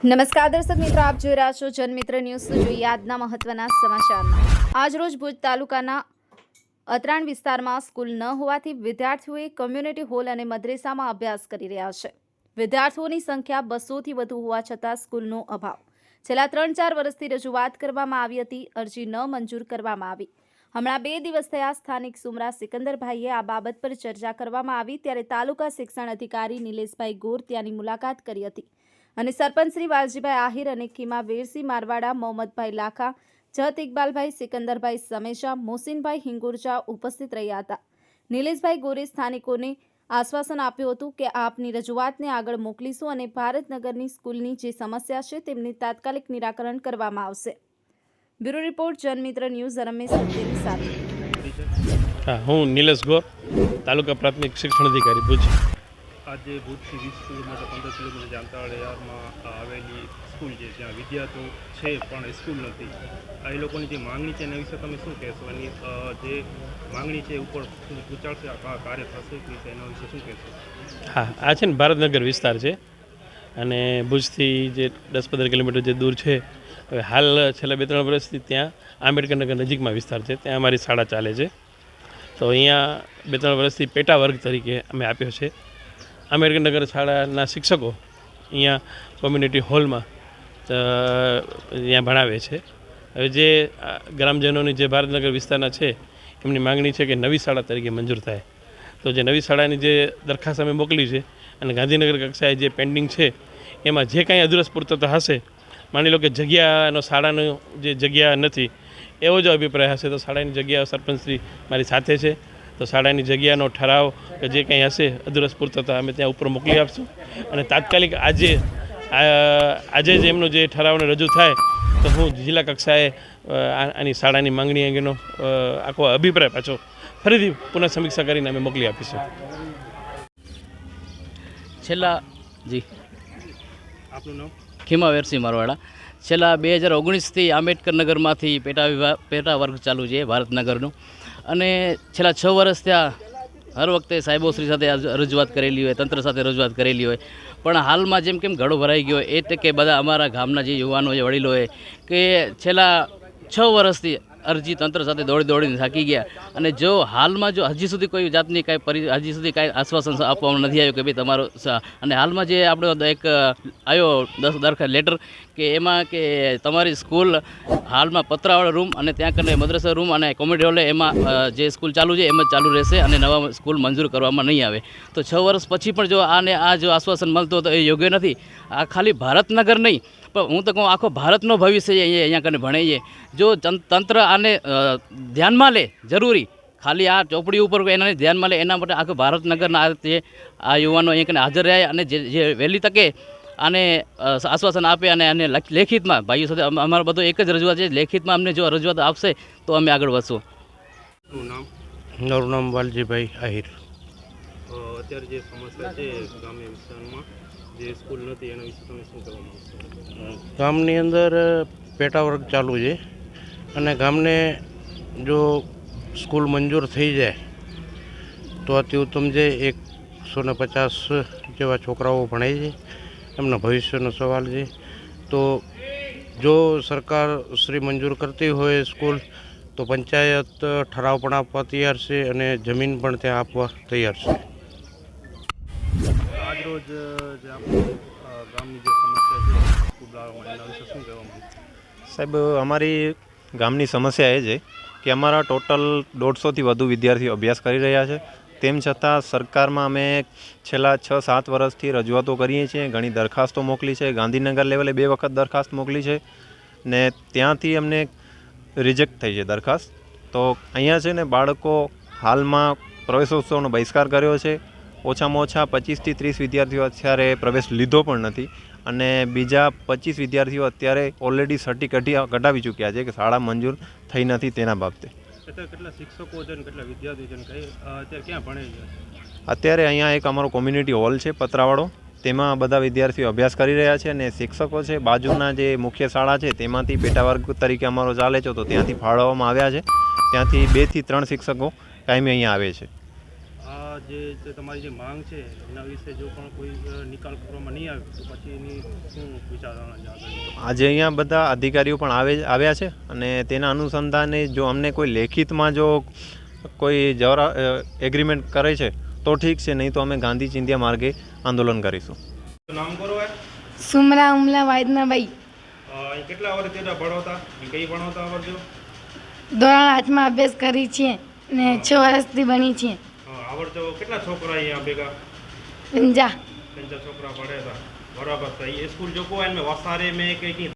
નમસ્કાર દર્શક મિત્રો, આપ જોઈ રહ્યા છો જનમિત્ર ન્યૂઝ. જોઈએ આજના મહત્વના સમાચારમાં. આજરોજ ભુજ તાલુકાના અતરાણ વિસ્તારમાં સ્કૂલ ન હોવાથી વિદ્યાર્થીઓએ કમ્યુનિટી હોલ અને મદ્રેસામાં અભ્યાસ કરી રહ્યા છે. વિદ્યાર્થીઓની સંખ્યા બસોથી વધુ હોવા છતાં સ્કૂલનો અભાવ. છેલ્લા ત્રણ ચાર વર્ષથી રજૂઆત કરવામાં આવી હતી, અરજી ન મંજૂર કરવામાં આવી. હમણાં બે દિવસ થયા સ્થાનિક સુમરા સિકંદરભાઈએ આ બાબત પર ચર્ચા કરવામાં આવી, ત્યારે તાલુકા શિક્ષણ અધિકારી નિલેશભાઈ ગોર ત્યાંની મુલાકાત કરી હતી. અને સરપંચ શ્રી વાલજીભાઈ આહિર અને ખીમા વેરસી મારવાડા, મોહમ્મદભાઈ લાખા, જત ઇકબાલભાઈ, સિકંદરભાઈ સમેશા મોહસિનભાઈ હિંગુરજા ઉપસ્થિત રહ્યા હતા. નિલેશભાઈ ગોરે સ્થાનિકોને આશ્વાસન આપ્યું હતું કે આપની રજૂઆતને આગળ મોકલીશું અને ભારતનગરની સ્કૂલની જે સમસ્યા છે તેમની તાત્કાલિક નિરાકરણ કરવામાં આવશે. Bureau report, Janmitra news, Ramesh સાથે. હું નિલેશ ગોર, તાલુકા પ્રાથમિક શિક્ષણ અધિકારી, ભુજ. આજે ભુજથી વીસ કિલોમીટર, પંદર કિલોમીટર જામતાળિયામાં આવેલી સ્કૂલ છે, જ્યાં વિદ્યાર્થીઓ છે પણ સ્કૂલ નથી. આ એ લોકોની જે માંગણી છે એના વિશે તમે શું કહેશો? એની જે માંગણી છે ઉપર પૂછાડશે કાર્ય થશે કે એના વિશે શું કહેશો? હા, આ છે ને ભારતનગર વિસ્તાર છે. અને ભુજથી જે દસ પંદર કિલોમીટર જે દૂર છે, હવે હાલ છેલ્લા બે ત્રણ વર્ષથી ત્યાં આંબેડકર નગર નજીકમાં વિસ્તાર છે. ત્યાં અમારી શાળા ચાલે છે. તો અહીંયા બે ત્રણ વર્ષથી પેટા વર્ગ તરીકે અમે આપ્યો છે. આંબેડકર નગર શાળાના શિક્ષકો અહીંયા કોમ્યુનિટી હોલમાં ત્યાં ભણાવે છે. હવે જે ગ્રામજનોની જે ભારતનગર વિસ્તારના છે, એમની માંગણી છે કે નવી શાળા તરીકે મંજૂર થાય. તો જે નવી શાળાની જે દરખાસ્ત અમે મોકલી છે અને ગાંધીનગર કક્ષાએ જે પેન્ડિંગ છે, એમાં જે કાંઈ અધુરસ પૂર્તતા હશે, માની લો કે જગ્યાનો શાળાનો જે જગ્યા નથી, એવો જો અભિપ્રાય હશે. તો શાળાની જગ્યા સરપંચશ્રી મારી સાથે છે. તો શાળાની જગ્યાનો ઠરાવ કે જે કંઈ હશે અધુરસ પૂર્તતા અમે ત્યાં ઉપર મોકલી આપશું. અને તાત્કાલિક આજે આજે જ એમનો જે ઠરાવને રજૂ થાય તો હું જિલ્લા કક્ષાએ આ- આની શાળાની માંગણી અંગેનો આખો અભિપ્રાય પાછો ફરીથી પુનઃ સમીક્ષા કરીને અમે મોકલી આપીશું. છેલ્લા જી. આપનું નામ? ખીમા વેરસી મારવાડા. છેલ્લા બે હજાર ઓગણીસથી આંબેડકર નગરમાંથી પેટા વિભાગ પેટા વર્ગ ચાલુ છે ભારતનગરનું અને છેલ્લા છ વર્ષ ત્યાં હર વખતે સાહેબોશ્રી સાથે રજૂઆત કરેલી હોય, તંત્ર સાથે રજૂઆત કરેલી હોય. પણ હાલમાં જેમ કેમ ઘડો ભરાઈ ગયો એ કે બધા અમારા ગામના જે યુવાનો જે વડીલો હોય, કે છેલ્લા છ વર્ષથી અરજી તંત્ર સાથે દોડી દોડીને થાકી ગયા. અને જો હાલમાં જો હજી સુધી કોઈ જાતની કાંઈ પરી, હજી સુધી કાંઈ આશ્વાસન આપવામાં નથી આવ્યું કે ભાઈ તમારો અને હાલમાં જે આપણો એક આવ્યો દસ દરખાસ્ત લેટર કે એમાં કે તમારી સ્કૂલ હાલમાં પતરાવાળો રૂમ અને ત્યાં કરીને મદ્રસા રૂમ અને કોમેડી હોલે એમાં જે સ્કૂલ ચાલુ છે એમ જ ચાલુ રહેશે અને નવા સ્કૂલ મંજૂર કરવામાં નહીં આવે. તો છ વર્ષ પછી પણ જો આને આ જો આશ્વાસન મળતું તો એ યોગ્ય નથી. આ ખાલી ભારતનગર નહીં, પણ હું તો કહું આખો ભારતનો ભવિષ્ય અહીંયા અહીંયા કને ભણે છે જો તંત્ર આને ધ્યાનમાં લે જરૂરી. ખાલી આ ચોપડી ઉપર કોઈ એના ધ્યાનમાં લે એના માટે આખું ભારતનગરના આ જે આ યુવાનો અહીંયા કને હાજર રહ્યા અને જે જે વહેલી તકે આને આશ્વાસન આપે અને આને લેખિતમાં ભાઈઓ સાથે અમ- અમારો બધો એક જ રજૂઆત છે લેખિતમાં અમને જો રજૂઆત આપશે તો અમે આગળ વધશું. મારું નામ વાલજીભાઈ આહિર. અત્યારે જે સમસ્યા છે ગ્રામ્ય વિસ્તારમાં જે સ્કૂલ નથી એના વિશે તમે શું કહેવા માગશો? ગામની અંદર પેટા વર્ગ ચાલુ છે. અને ગામને જો સ્કૂલ મંજૂર થઈ જાય તો અતિ ઉત્તમ છે એકસો ને પચાસ જેવા છોકરાઓ ભણાય છે એમના ભવિષ્યનો સવાલ છે. તો જો સરકાર શ્રી મંજૂર કરતી હોય સ્કૂલ તો પંચાયત ઠરાવ પણ આપવા તૈયાર છે અને જમીન પણ ત્યાં આપવા તૈયાર છે. આજરોજ જે આપણું ગામની જે સમસ્યા છે સાહેબ અમારી ગામની સમસ્યા એ છે કે અમારા ટોટલ દોઢસોથી વધુ વિદ્યાર્થીઓ અભ્યાસ કરી રહ્યા છે. તેમ છતાં સરકારમાં અમે છેલ્લા છ, સાત વર્ષથી રજૂઆતો કરીએ છીએ. ઘણી દરખાસ્તો મોકલી છે. ગાંધીનગર લેવલે બે વખત દરખાસ્ત મોકલી છે ને ત્યાંથી અમને રિજેક્ટ થઈ છે દરખાસ્ત. તો અહીંયા છે ને બાળકો હાલમાં પ્રવેશોત્સવનો બહિષ્કાર કર્યો છે. ઓછામાં ઓછા પચીસથી ત્રીસ વિદ્યાર્થીઓ અત્યારે પ્રવેશ લીધો પણ નથી અને બીજા પચીસ વિદ્યાર્થીઓ અત્યારે ઓલરેડી સર્ટી કઢી કઢાવી ચૂક્યા છે કે શાળા મંજૂર થઈ નથી તેના બાબતે. અત્યારે અહીંયા એક અમારો કોમ્યુનિટી હોલ છે પતરાવાળો. તેમાં બધા વિદ્યાર્થીઓ અભ્યાસ કરી રહ્યા છે અને શિક્ષકો છે બાજુના જે મુખ્ય શાળા છે તેમાંથી પેટા વર્ગ તરીકે અમારો ચાલે છે તો ત્યાંથી ફાળવવામાં આવ્યા છે. ત્યાંથી બેથી ત્રણ શિક્ષકો કાયમી અહીંયા આવે છે. જે જે તમારી જે માંગ છે એના વિશે જો પણ કોઈ નિકાલ કરવામાં નહીં આવે તો પછી એની શું વિચારણા આજે અહીંયા બધા અધિકારીઓ પણ આવે આવ્યા છે અને તેના અનુસંધાને જો અમને કોઈ લેખિતમાં જો કોઈ જવરા એગ્રીમેન્ટ કરે છે તો ઠીક છે નહીં તો અમે ગાંધી ચિંધ્યા માર્ગે આંદોલન કરીશું. તો નામ કરો સુમરા ઉમલા વાયદના ભાઈ કેટલા વર્ષ તેટા ભણવતા? કઈ ભણવતા આવડજો ધોરણ આઠમાં અભ્યાસ કરી છીએ ને છ વર્ષથી ભણી છીએ. આવડજો કેટલા છોકરા અહીંયા ભેગા? પંજા પંચા છોકરા હતા. બરાબર. તો એ સ્કૂલ જો કોઈ વસારે મેં કે કંઈ